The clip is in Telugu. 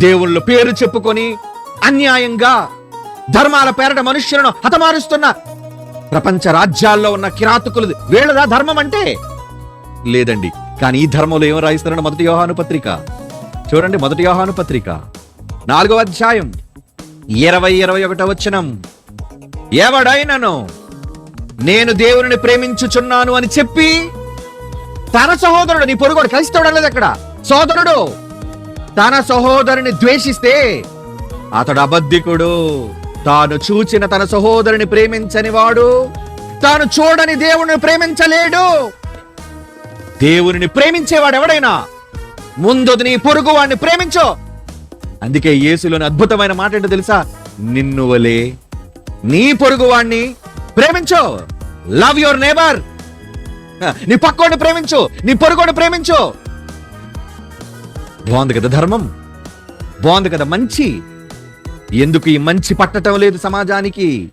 దేవుళ్ళ పేరు చెప్పుకొని అన్యాయంగా ధర్మాల పేరట మనుష్యులను హతమారుస్తున్న ప్రపంచ రాజ్యాల్లో ఉన్న కిరాతకులు వీళ్ళదా ధర్మం అంటే లేదండి. కానీ ఈ ధర్మంలో ఏం రాయిస్తారని మొదటి యోహాను పత్రిక. చూడండి మొదటి యోహాను పత్రిక. నాలుగో అధ్యాయం. ఇరవై ఇరవై ఒకటో వచనం. ఎవడైనను నేను దేవుని ప్రేమించుచున్నాను అని చెప్పి తన సహోదరుడు నీ పొరుగోడు క్రైస్తవుడు అనేది అక్కడ. సోదరుడు తన సహోదరుని ద్వేషిస్తే అతడు అబద్ధికుడు. తాను చూచిన తన సహోదరుని ప్రేమించని వాడు తాను చూడని దేవుని ప్రేమించలేడు. దేవుని ప్రేమించేవాడు ఎవడైనా? ముందు నీ పొరుగు వాడిని ప్రేమించు. అందుకే యేసులోని అద్భుతమైన మాట ఏంటో తెలుసా? నిన్ను వలే నీ పొరుగు వాణ్ణి ప్రేమించు. Love your neighbour. నీ పక్కోడిని ప్రేమించు నీ పొరుగుని ప్రేమించు. బాగుంది కదా ధర్మం? బాగుంది కదా మంచి? ఎందుకు ఈ మంచి పట్టటం లేదు సమాజానికి?